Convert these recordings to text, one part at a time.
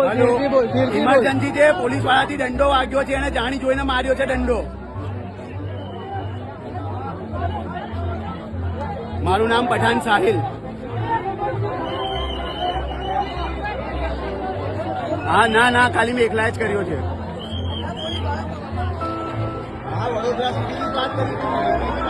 Emergency છે police વાળાથી દંડો વાગ્યો છે અને જાણી જોઈને માર્યો છે દંડો. મારું નામ પઠાણ સાહિલ. હા ના ના ખાલી મેં એકલા જ કર્યો છે. હા વડોદરા સિટીની વાત કરી.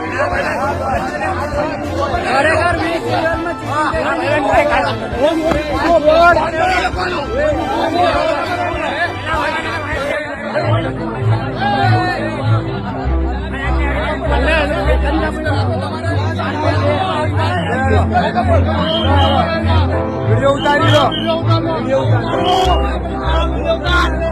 વીડિયો ઉતારી લો વીડિયો ઉતારી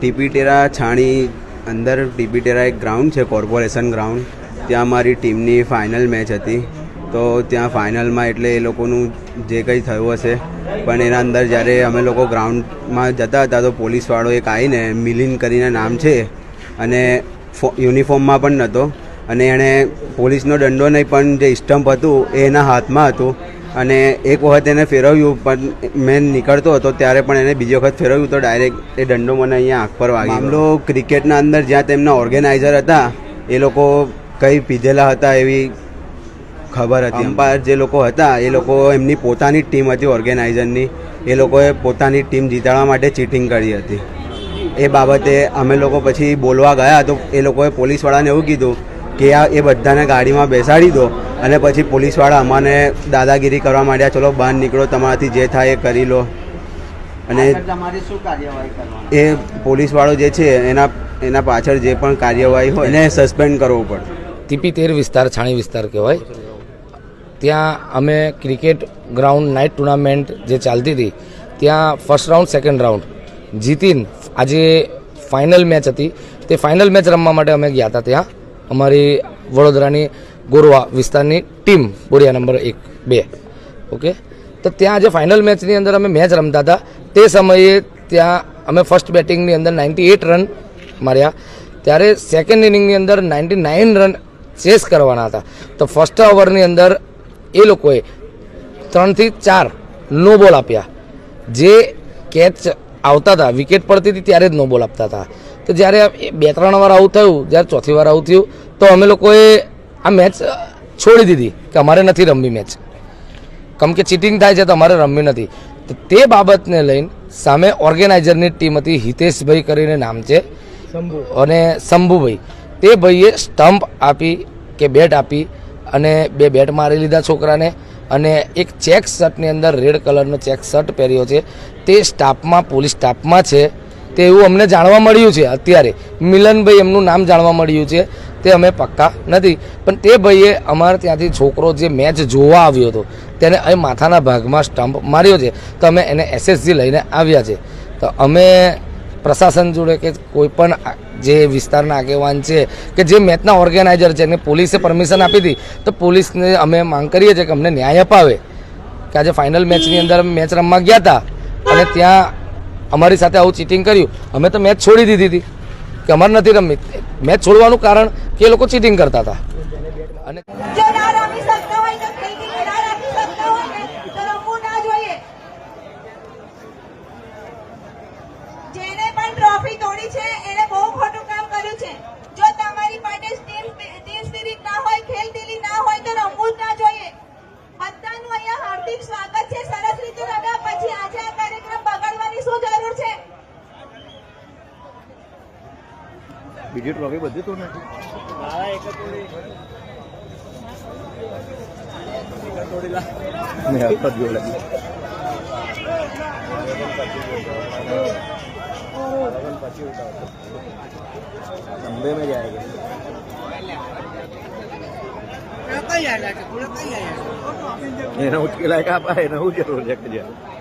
ટીપીટેરા છાણી અંદર ટીપીટેરા એક ગ્રાઉન્ડ છે કોર્પોરેશન ગ્રાઉન્ડ ત્યાં મારી ટીમની ફાઇનલ મેચ હતી. તો ત્યાં ફાઇનલમાં એટલે એ લોકોનું જે કંઈ થયું હશે, પણ એના અંદર જ્યારે અમે લોકો ગ્રાઉન્ડમાં જતા હતા, તો પોલીસવાળો એક આવીને મિલિન કરીને નામ છે, અને યુનિફોર્મમાં પણ નહોતો અને એણે પોલીસનો દંડો નહીં, પણ જે સ્ટમ્પ હતું, એ એના હાથમાં હતું. અને એક વખત એને ફેરવ્યું પણ મેં નીકળતો હતો ત્યારે પણ એને બીજી વખત ફેરવ્યું તો ડાયરેક્ટ એ દંડો મને અહીંયા આંખ પર વાગ્યો મામલો ક્રિકેટના અંદર જ્યાં તેમના ઓર્ગેનાઇઝર હતા એ લોકો કંઈ પીધેલા હતા એવી ખબર હતી અમ્પાયર જે લોકો હતા એ લોકો એમની પોતાની જ ટીમ હતી ઓર્ગેનાઇઝરની. એ લોકોએ પોતાની ટીમ જીતાડવા માટે ચીટિંગ કરી હતી. એ બાબતે અમે લોકો પછી બોલવા ગયા તો એ લોકોએ પોલીસવાળાને એવું કીધું કે આ એ બધાને ગાડીમાં બેસાડી દો. અને પછી પોલીસવાળા અમાને દાદાગીરી કરવા માંડ્યા ચલો બહાર નીકળો તમારાથી જે થાય એ કરી લો. અને તમારી શું કાર્યવાહી એ પોલીસવાળો જે છે એના એના પાછળ જે પણ કાર્યવાહી હોય એને સસ્પેન્ડ કરવો પડે. ટીપી તેર વિસ્તાર છાણી વિસ્તાર કહેવાય. ત્યાં અમે ક્રિકેટ ગ્રાઉન્ડ નાઇટ ટુર્નામેન્ટ જે ચાલતી હતી ત્યાં ફર્સ્ટ રાઉન્ડ સેકન્ડ રાઉન્ડ જીતીન આજે ફાઇનલ મેચ હતી. તે ફાઇનલ મેચ રમવા માટે અમે ગયા હતા ત્યાં. અમારી વડોદરાની ગોરવા વિસ્તારની ટીમ બોરિયા નંબર એક, બે. ઓકે? તો ત્યાં જે ફાઇનલ મેચની અંદર અમે મેચ રમતા હતા, તે સમયે ત્યાં અમે ફર્સ્ટ બેટિંગની અંદર નાઇન્ટી એટ રન માર્યા. ત્યારે સેકન્ડ ઇનિંગની અંદર નાઇન્ટી નાઇન રન ચેસ કરવાના હતા. તો ફર્સ્ટ ઓવરની અંદર એ લોકોએ ત્રણથી ચાર નો બોલ આપ્યા. જે કેચ આવતા હતા વિકેટ પડતી હતી ત્યારે જ નો બોલ આપતા હતા. તો જ્યારે બે ત્રણ વાર આવું થયું, જ્યારે ચોથી વાર આવું થયું, તો અમે લોકોએ આ મેચ છોડી દીધી કે અમારે નથી રમવી મેચ. કમ કે ચીટિંગ થાય છે તો અમારે રમવી નથી. તો તે બાબતને લઈને સામે ઓર્ગેનાઇઝરની ટીમ હતી હિતેશભાઈ કરીને નામ છે. અને શંભુભાઈ. તે ભાઈએ સ્ટમ્પ આપી કે બેટ આપી અને બે બેટ મારી લીધા છોકરાને અને એક ચેક શર્ટની અંદર રેડ કલરનો ચેક શર્ટ પહેર્યો છે. તે સ્ટાફમાં પોલીસ સ્ટાફમાં છે. તે એવું અમને જાણવા મળ્યું છે અત્યારે. મિલનભાઈ એમનું નામ જાણવા મળ્યું છે. તે અમે પક્કા નથી. પણ તે ભાઈએ અમારે ત્યાંથી છોકરો જે મેચ જોવા આવ્યો હતો, તેને એ માથાના ભાગમાં સ્ટમ્પ માર્યો છે. તો અમે એને એસએસજી લઈને આવ્યા છે. તો અમે પ્રશાસન જોડે કે કોઈ પણ જે વિસ્તારના આગેવાન છે કે જે મેચના ઓર્ગેનાઇઝર છે, એને પોલીસે પરમિશન આપી હતી, તો પોલીસને અમે માંગ કરીએ છીએ કે અમને ન્યાય અપાવે. કે આજે ફાઇનલ મેચની અંદર અમે મેચ રમવા ગયા હતા. અને ત્યાં અમારી સાથે આવું ચીટિંગ કર્યું. અમે તો મેચ છોડી દીધી હતી. કે અમારે નથી રમવી. મેચ છોડવાનું કારણ કે એ લોકો ચીટિંગ કરતા હતા. અને છે, એને બહુ બીજું વગેરે બધું તું बॉम्बे में जाएगा એના ઉકેલાય કાપા એના ઉજરો લેકે જાય